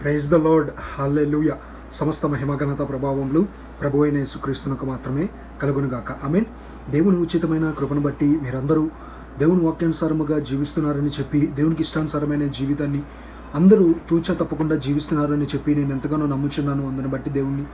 Praise the lord hallelujah సమస్త మహిమఘనత ప్రభావంలో ప్రభు అయిన యేసుక్రీస్తునకు మాత్రమే కలుగునుగాక. ఆమెన్. దేవుని ఉచితమైన కృపను బట్టి మీరందరూ దేవుని వాక్యానుసారముగా జీవిస్తున్నారని చెప్పి దేవునికి ఇష్టానుసారమైన జీవితాన్ని అందరూ తూచ తప్పకుండా జీవిస్తున్నారని చెప్పి నేను ఎంతగానో నమ్ముచున్నాను. అందుని బట్టి దేవుణ్ణి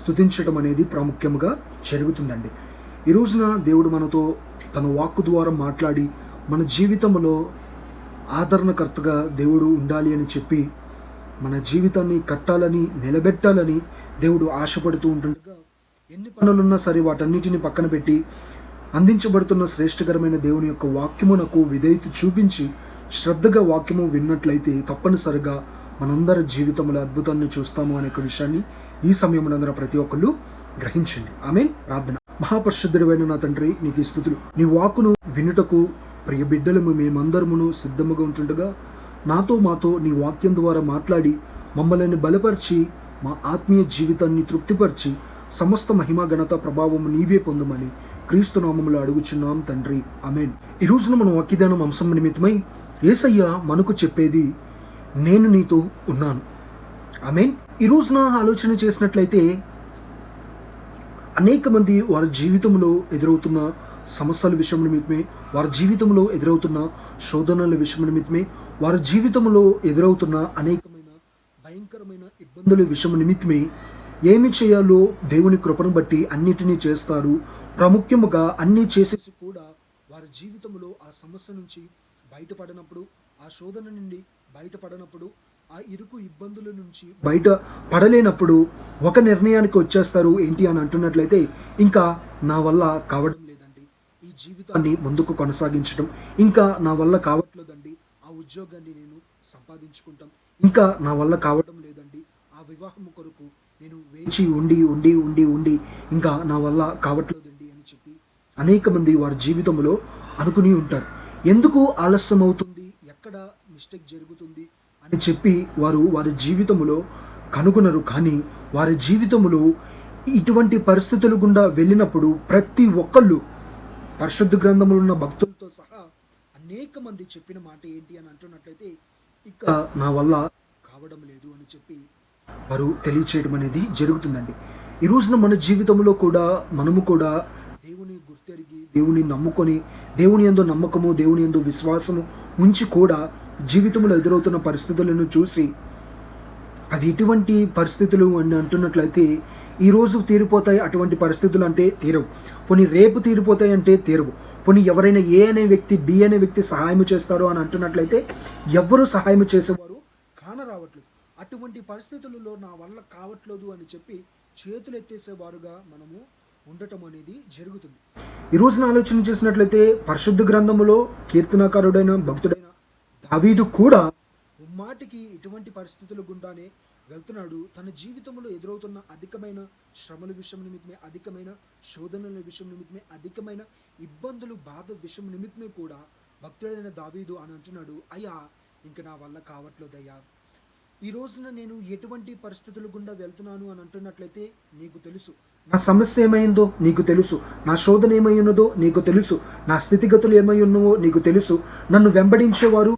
స్థుతించడం అనేది ప్రాముఖ్యంగా జరుగుతుందండి. ఈ రోజున దేవుడు మనతో తన వాక్కు ద్వారా మాట్లాడి మన జీవితంలో ఆదరణకర్తగా దేవుడు ఉండాలి అని చెప్పి మన జీవితాన్ని కట్టాలని నిలబెట్టాలని దేవుడు ఆశపడుతూ ఉంటుండగా ఎన్ని పనులున్నా సరే వాటన్నిటిని పక్కన పెట్టి అందించబడుతున్న శ్రేష్టకరమైన దేవుని యొక్క వాక్యమునకు విధేయత చూపించి శ్రద్ధగా వాక్యము విన్నట్లయితే తప్పనిసరిగా మనందరి జీవితంలో అద్భుతాన్ని చూస్తాము అనే ఒక విషయాన్ని ఈ సమయమునందర ప్రతి ఒక్కళ్ళు గ్రహించండి. ఆమె ప్రార్థన. మహాపరిశుద్ధుడైన నా తండ్రి నీకు ఈ స్థుతులు నీ వాకును వినుటకు ప్రియ బిడ్డలము మేమందరమును సిద్ధముగా ఉంటుండగా నాతో మాతో నీ వాక్యం ద్వారా మాట్లాడి మమ్మల్ని బలపరిచి మా ఆత్మీయ జీవితాన్ని తృప్తిపరిచి సమస్త మహిమ ఘనత ప్రభావం నీవే పొందమని క్రీస్తు నామములు అడుగుచున్నాం తండ్రి. అమేన్ ఈ రోజున మనం వాక్యదానం అంశం నిమిత్తమై ఏసయ్య మనకు చెప్పేది నేను నీతో ఉన్నాను. అమేన్ ఈ రోజున ఆలోచన చేసినట్లయితే అనేక మంది వారి జీవితంలో ఎదురవుతున్న సమస్యల విషయం నిమిత్తమే వారి జీవితంలో ఎదురవుతున్న శోధనల విషయం నిమిత్తమే వారి జీవితంలో ఎదురవుతున్న అనేకమైన భయంకరమైన ఇబ్బందుల విషయం నిమిత్తమే ఏమి చేయాలో దేవుని కృపను బట్టి అన్నిటినీ చేస్తారు. ప్రాముఖ్యముగా అన్నీ చేసేసి కూడా వారి జీవితంలో ఆ సమస్య నుంచి బయటపడినప్పుడు ఆ శోధన నుండి బయటపడినప్పుడు ఆ ఇరుకు ఇబ్బందుల నుంచి బయట పడలేనప్పుడు ఒక నిర్ణయానికి వచ్చేస్తారు ఏంటి అని అంటున్నట్లయితే ఇంకా నా వల్ల కావడం జీవితాన్ని ముందుకు కొనసాగించడం ఇంకా నా వల్ల కావట్లేదండి. ఆ ఉద్యోగాన్ని నేను సంపాదించుకుంటాం. ఇంకా నా వల్ల కావడం లేదండి. ఆ వివాహం కొరకు నేను వేచి ఉండి ఉండి ఉండి ఉండి ఇంకా నా వల్ల కావట్లేదండి అని చెప్పి అనేక మంది వారి జీవితంలో అనుకుని ఉంటారు. ఎందుకు ఆలస్యం అవుతుంది ఎక్కడ మిస్టేక్ జరుగుతుంది? అని చెప్పి వారు వారి జీవితంలో కనుగొనరు. కానీ వారి జీవితంలో ఇటువంటి పరిస్థితులు గుండా వెళ్ళినప్పుడు ప్రతి ఒక్కళ్ళు పరిశుద్ధ గ్రంథములు ఉన్న భక్తులతో సహా అనేక మంది చెప్పిన మాట ఏంటి అని అంటున్నట్లయితే ఇక నా వల్ల కావడం లేదు అని చెప్పి వారు తెలియచేయడం అనేది జరుగుతుందండి. ఈ రోజున మన జీవితంలో కూడా మనము కూడా దేవుని గుర్తెరిగి దేవుని నమ్ముకొని దేవుని ఎందు నమ్మకము దేవుని ఎందు విశ్వాసము ఉంచి కూడా జీవితంలో ఎదురవుతున్న పరిస్థితులను చూసి అవి ఎటువంటి పరిస్థితులు అని అంటున్నట్లయితే ఈ తీరిపోతాయి అటువంటి పరిస్థితులు అంటే తీరవు. పోనీ రేపు తీరిపోతాయి అంటే తీరవు. పోనీ ఎవరైనా ఏ అనే వ్యక్తి బి అనే వ్యక్తి సహాయం చేస్తారు అని అంటున్నట్లయితే ఎవ్వరు సహాయం చేసేవారు కానరావట్లేదు అటువంటి పరిస్థితులలో నా వల్ల కావట్లేదు అని చెప్పి చేతులు ఎత్తేసేవారుగా మనము ఉండటం అనేది జరుగుతుంది. ఈ రోజున ఆలోచన చేసినట్లయితే పరిశుద్ధ గ్రంథములో కీర్తనాకారుడైన భక్తుడైన దావీదు కూడా మాటికి ఇటువంటి పరిస్థితుల గుండానే వెళ్తున్నాడు. తన జీవితంలో ఎదురవుతున్న అధికమైన శ్రమల విషయం నిమిత్తమే అధికమైన శోధనల విషయం నిమిత్తమే అధికమైన ఇబ్బందులు బాధ విషయం నిమిత్తమే కూడా భక్తుడైన దావీదు అని అంటున్నాడు. అయ్యా ఇంక నా వల్ల కావట్లేదయ్యా. ఈ రోజున నేను ఎటువంటి పరిస్థితుల గుండా వెళ్తున్నాను అని అంటున్నట్లయితే నీకు తెలుసు. నా సమస్య ఏమైందో నీకు తెలుసు. నా శోధన ఏమై ఉన్నదో నీకు తెలుసు. నా స్థితిగతులు ఏమై ఉన్నవో నీకు తెలుసు. నన్ను వెంబడించేవారు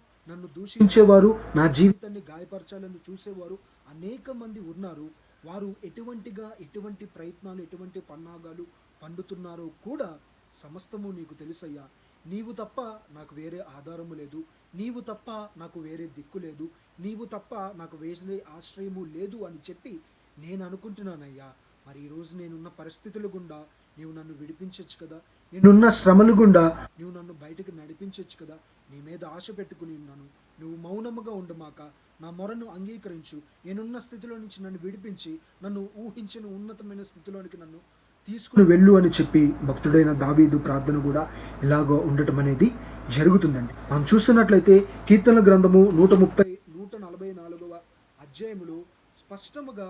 దూషించేవారు నా జీవితాన్ని గాయపరచాలని చూసేవారు అనేక మంది ఉన్నారు. వారు ఎటువంటిగా ఎటువంటి ప్రయత్నాలు ఎటువంటి పన్నాగాలు పండుతున్నారో కూడా సమస్తము నీకు తెలుసయ్యా. నీవు తప్ప నాకు వేరే ఆధారము లేదు. నీవు తప్ప నాకు వేరే దిక్కు లేదు. నీవు తప్ప నాకు వేరే ఆశ్రయము లేదు అని చెప్పి నేను అనుకుంటున్నానయ్యా. మరి ఈరోజు నేనున్న పరిస్థితుల గుండా నీవు నన్ను విడిపించవచ్చు కదా. నేనున్న శ్రమలు గుండా నువ్వు నన్ను బయటకు నడిపించవచ్చు కదా. నీ మీద ఆశ పెట్టుకుని ఉన్నాను. నువ్వు మౌనముగా ఉండమాక నా మొరను అంగీకరించు. నేనున్న స్థితిలో నుంచి నన్ను విడిపించి నన్ను ఊహించిన ఉన్నతమైన స్థితిలోనికి నన్ను తీసుకుని వెళ్ళు అని చెప్పి భక్తుడైన దావీదు ప్రార్థన కూడా ఇలాగో ఉండటం అనేది జరుగుతుందండి. మనం చూస్తున్నట్లయితే కీర్తన గ్రంథము నూట ముప్పై నూట నలభై నాలుగవ అధ్యాయములు స్పష్టముగా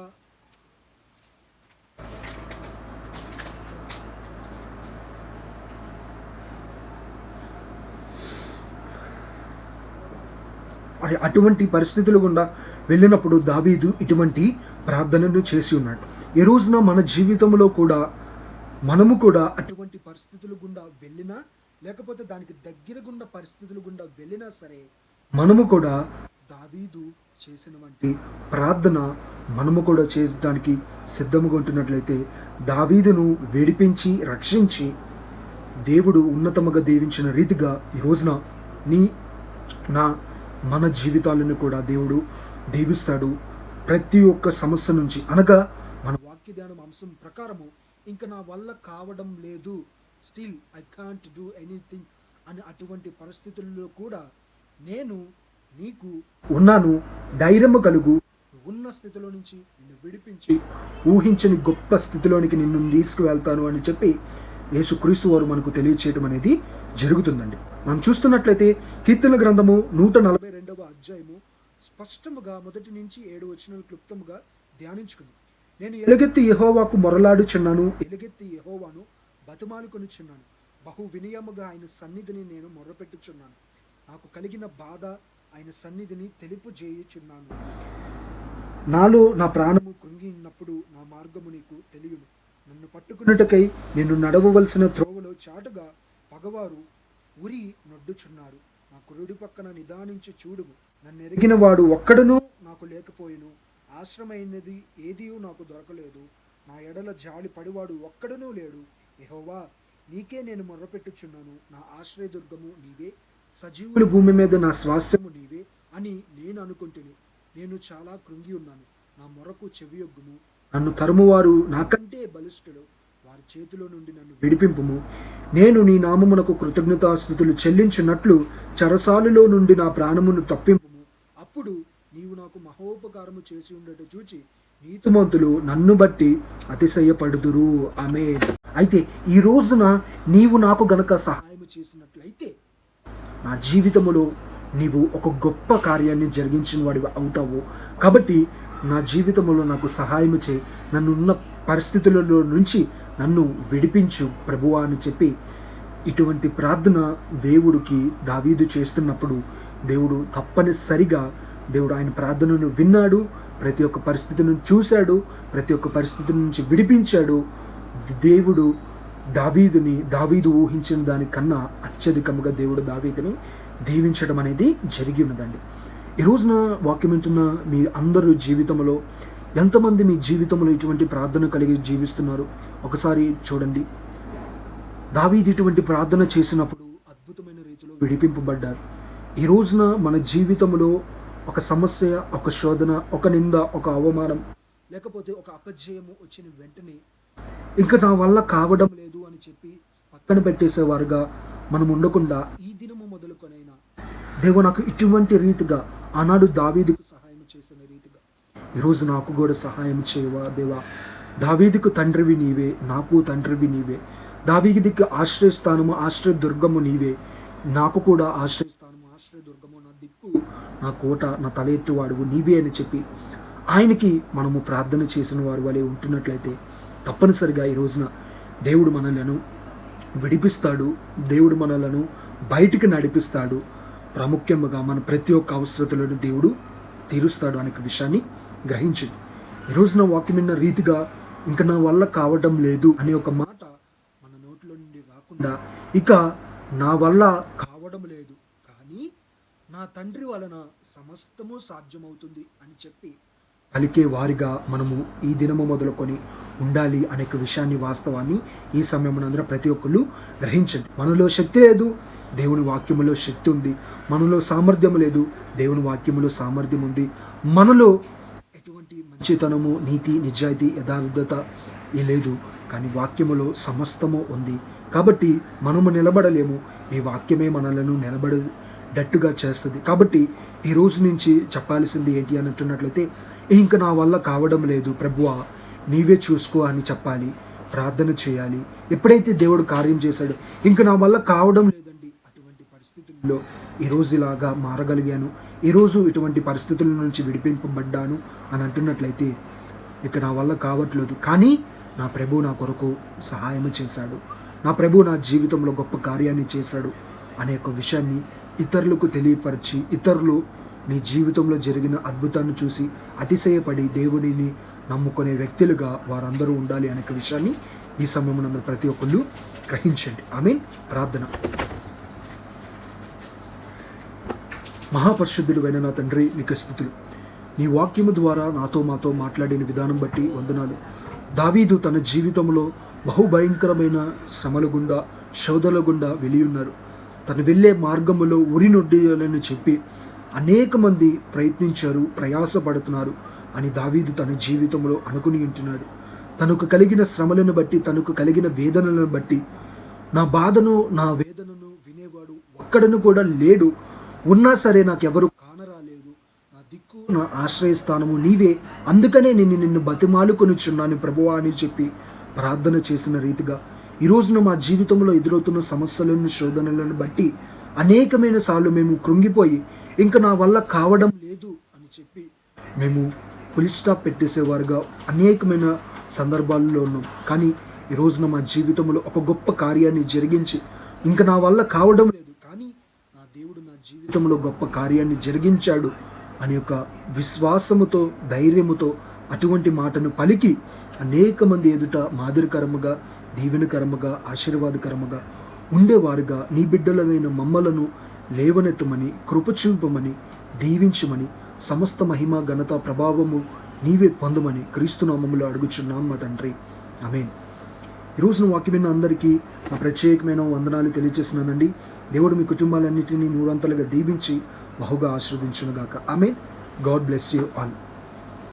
మరి అటువంటి పరిస్థితులు గుండా వెళ్ళినప్పుడు దావీదు ఇటువంటి ప్రార్థనను చేసి ఉన్నాడు. ఈ రోజున మన జీవితంలో కూడా మనము కూడా అటువంటి పరిస్థితులు గుండా వెళ్ళినా లేకపోతే దానికి దగ్గర గుండా పరిస్థితులు గుండా వెళ్ళినా సరే మనము కూడా దావీదు చేసిన వంటి ప్రార్థన మనము కూడా చేయడానికి సిద్ధముగా ఉంటున్నట్లయితే దావీదును విడిపించి రక్షించి దేవుడు ఉన్నతముగా దీవించిన రీతిగా ఈ రోజున నీ నా మన జీవితాలను కూడా దేవుడు దీవిస్తాడు ప్రతి ఒక్క సమస్య నుంచి. అనగా మన వాక్య ధ్యానం అంశం ప్రకారము ఇంకా నా వల్ల కావడం లేదు. Still I can't do anything అని అటువంటి పరిస్థితుల్లో కూడా నేను నీకు ఉన్నాను. ధైర్యము కలుగు. ఉన్న స్థితిలో నుంచి నిన్ను విడిపించి ఊహించని గొప్ప స్థితిలోనికి నిన్ను తీసుకువెళ్తాను అని చెప్పి యేసుక్రీస్తు వారు మనకు తెలియచేయడం అనేది జరుగుతుందండి. మనం చూస్తున్నట్లయితే కీర్తన గ్రంథము నూట నలభై రెండవ అధ్యాయము స్పష్టముగా మొదటి నుంచి ఏడు వచ్చిన క్లుప్తముగా ధ్యానించుకుంది. నేను ఎలుగెత్తి యహోవాకు మొరలాడుచున్నాను. ఎలుగెత్తి యెహోవాను బతుమాలుకొనుచున్నాను బహు వినయముగా ఆయన సన్నిధిని నేను మొర్రపెట్టుచున్నాను నాకు కలిగిన బాధ ఆయన సన్నిధిని తెలుపు చేయుచున్నాను నాలో నా ప్రాణము కృంగి ఉన్నప్పుడు నా మార్గము నీకు తెలియను. నన్ను పట్టుకున్నట్టుకై నేను నడవవలసిన త్రోవలో చాటుగా పగవారు ఉరి నొడ్డుచున్నారు. నా కురుడి పక్కన నిదానించి చూడుము. నన్ను ఎరిగిన వాడు ఒక్కడును నాకు లేకపోయిను. ఆశ్రమైనది ఏదీ నాకు దొరకలేదు. నా ఎడల జాలి పడివాడు ఒక్కడునూ లేడు. ఎహోవా నీకే నేను మొర్రపెట్టుచున్నాను. నా ఆశ్రయదుర్గము నీవే. సజీవుల భూమి మీద నా స్వాస్థ్యము నీవే అని నేను అనుకుంటుని నేను చాలా కృంగి ఉన్నాను. నా మొరకు చెవియొగ్గుము. నన్ను తరుమువారు నాకంటే బలిష్ఠుడు వారి చేతిలో నుండి నన్ను విడిపింపుము. నేను నీ నామమునకు కృతజ్ఞతాస్థుతులు చెల్లించినట్లు చరసాలులో నుండి నా ప్రాణమును తప్పింపుము. అప్పుడు నీవు నాకు మహోపకారము చేసి ఉండట చూచి నీతిమంతులు నన్ను బట్టి అతిశయపడుదురు. ఆమె అయితే ఈ రోజున నీవు నాకు గనక సహాయం చేసినట్లయితే నా జీవితములో నీవు ఒక గొప్ప కార్యాన్ని జరిగించిన వాడివి అవుతావు. కాబట్టి నా జీవితంలో నాకు సహాయం చే నన్నున్న పరిస్థితులలో నుంచి నన్ను విడిపించు ప్రభువా అని చెప్పి ఇటువంటి ప్రార్థన దేవుడికి దావీదు చేస్తున్నప్పుడు దేవుడు తప్పనిసరిగా దేవుడు ఆయన ప్రార్థనను విన్నాడు ప్రతి ఒక్క పరిస్థితిని చూశాడు ప్రతి ఒక్క పరిస్థితి నుంచి విడిపించాడు. దేవుడు దావీదుని దావీదు ఊహించిన దానికన్నా అత్యధికముగా దేవుడు దావీదుని దీవించడం అనేది జరిగి ఉన్నదండి. ఈ రోజున వాక్యం వింటున్న మీ అందరూ జీవితంలో ఎంతమంది మీ జీవితంలో ఇటువంటి ప్రార్థన కలిగి జీవిస్తున్నారు? ఒకసారి చూడండి. దావీది ఇటువంటి ప్రార్థన చేసినప్పుడు అద్భుతమైన రీతిలో విడిపింపబడ్డారు. ఈ రోజున మన జీవితంలో ఒక సమస్య ఒక శోధన ఒక నింద ఒక అవమానం లేకపోతే ఒక అపజయము వచ్చిన వెంటనే ఇంకా నా వల్ల కావడం లేదు అని చెప్పి పక్కన పెట్టేసేవారుగా మనం ఉండకుండా ఈ దినము మొదలుకొనైనా దేవు నాకు ఇటువంటి రీతిగా ఆనాడు దావీదికి సహాయం ఈరోజు నాకు కూడా సహాయం చేయవా దేవా? దావీదికు తండ్రివి నీవే నాకు తండ్రివి నీవే. దావీదికి ఆశ్రయస్థానము ఆశ్రయదుర్గము నీవే. నాకు కూడా ఆశ్రయస్థానము ఆశ్రయదుర్గము నా దిక్కు నా కోట నా తలెత్తువాడువు నీవే అని చెప్పి ఆయనకి మనము ప్రార్థన చేసిన వారు వలె ఉంటున్నట్లయితే తప్పనిసరిగా ఈ రోజున దేవుడు మనలను విడిపిస్తాడు దేవుడు మనలను బయటికి నడిపిస్తాడు. ప్రాముఖ్యంగా మన ప్రతి ఒక్క అవసరతలను దేవుడు తీరుస్తాడు అనే విషయాన్ని గ్రహించింది. ఈ నా వాక్యం విన్న రీతిగా ఇంకా నా వల్ల కావడం లేదు అనే ఒక మాట మన నోట్లో నుండి రాకుండా ఇక నా వల్ల కావడం లేదు కానీ నా తండ్రి వలన సమస్తము సాధ్యమవుతుంది అని చెప్పి పలికే వారిగా మనము ఈ దినము మొదలుకొని ఉండాలి అనే ఒక విషయాన్ని వాస్తవాన్ని ఈ సమయమునందరూ ప్రతి ఒక్కళ్ళు గ్రహించండి. మనలో శక్తి లేదు దేవుని వాక్యములో శక్తి ఉంది. మనలో సామర్థ్యం లేదు దేవుని వాక్యములో సామర్థ్యం ఉంది. మనలో మంచితనము నీతి నిజాయితీ యథార్థత ఏ లేదు. కానీ వాక్యములో సమస్తము ఉంది. కాబట్టి మనము నిలబడలేము. ఈ వాక్యమే మనలను నిలబడేటట్టుగా చేస్తుంది. కాబట్టి ఈ రోజు నుంచి చెప్పాల్సింది ఏంటి అని అంటున్నట్లయితే ఇంక నా వల్ల కావడం లేదు. ప్రభువా నీవే చూసుకో అని చెప్పాలి. ప్రార్థన చేయాలి. ఎప్పుడైతే దేవుడు కార్యం చేశాడు ఇంక నా వల్ల కావడం లేదు. పరిస్థితుల్లో ఈరోజు ఇలాగా మారగలిగాను. ఈరోజు ఇటువంటి పరిస్థితుల నుంచి విడిపింపబడ్డాను అని అంటున్నట్లయితే ఇక నా వల్ల కావట్లేదు. కానీ నా ప్రభు నా కొరకు సహాయం చేశాడు. నా ప్రభు నా జీవితంలో గొప్ప కార్యాన్ని చేశాడు అనే ఒక విషయాన్ని ఇతరులకు తెలియపరిచి ఇతరులు నీ జీవితంలో జరిగిన అద్భుతాన్ని చూసి అతిశయపడి దేవుడిని నమ్ముకునే వ్యక్తులుగా వారందరూ ఉండాలి అనే విషయాన్ని ఈ సమయంలో ప్రతి ఒక్కళ్ళు గ్రహించండి. ఐ మీన్ ప్రార్థన. మహాపరిశుద్ధులు అయిన నా తండ్రి నీకు స్థుతులు నీ వాక్యము ద్వారా నాతో మాతో మాట్లాడిన విధానం బట్టి వందనాలు. దావీదు తన జీవితంలో బహుభయంకరమైన శ్రమల గుండా శోధల గుండా వెళ్ళియున్నారు. తను వెళ్ళే మార్గములో ఉరి నొడ్డియాలని చెప్పి అనేక మంది ప్రయత్నించారు ప్రయాసపడుతున్నారు అని దావీదు తన జీవితంలో అనుకుని ఉంటున్నాడు. తనకు కలిగిన శ్రమలను బట్టి తనకు కలిగిన వేదనలను బట్టి నా బాధను నా వేదనను వినేవాడు ఒక్కడను కూడా లేడు. ఉన్నా సరే నాకెవరు కానరాలేదు. నా దిక్కు నా ఆశ్రయస్థానము నీవే. అందుకనే నేను నిన్ను బతిమాలుకొనిచున్నాను ప్రభువా అని చెప్పి ప్రార్థన చేసిన రీతిగా ఈ రోజున మా జీవితంలో ఎదురవుతున్న సమస్యలను శోధనలను బట్టి అనేకమైన సార్లు మేము కృంగిపోయి ఇంకా నా వల్ల కావడం లేదు అని చెప్పి మేము ఫుల్ స్టాప్ పెట్టేసేవారుగా అనేకమైన సందర్భాల్లో ఉన్నాం కానీ ఈ రోజున మా జీవితంలో ఒక గొప్ప కార్యాన్ని జరిగించి ఇంకా నా వల్ల కావడం దేవుడు నా జీవితంలో గొప్ప కార్యాన్ని జరిగించాడు అనే ఒక విశ్వాసముతో ధైర్యముతో అటువంటి మాటను పలికి అనేక మంది ఎదుట మాదిరికరముగా దీవెనకరముగా ఆశీర్వాదకరముగా ఉండేవారుగా. నీ బిడ్డలమైన మమ్మలను లేవనెత్తమని కృపచూపమని దీవించమని సమస్త మహిమ ఘనత ప్రభావము నీవే పొందమని క్రీస్తునామములు అడుగుచున్నాం మా తండ్రి. అమేన్ ఈరోజున వాక్యం విన్న అందరికీ నా ప్రత్యేకమైన వందనాలు తెలియజేస్తున్నానండి. దేవుడు మీ కుటుంబాలన్నింటినీ నూరంతలుగా దీవించి బహుగా ఆశీర్వదించునుగాక. ఆమె గాడ్ బ్లెస్ యూ ఆల్.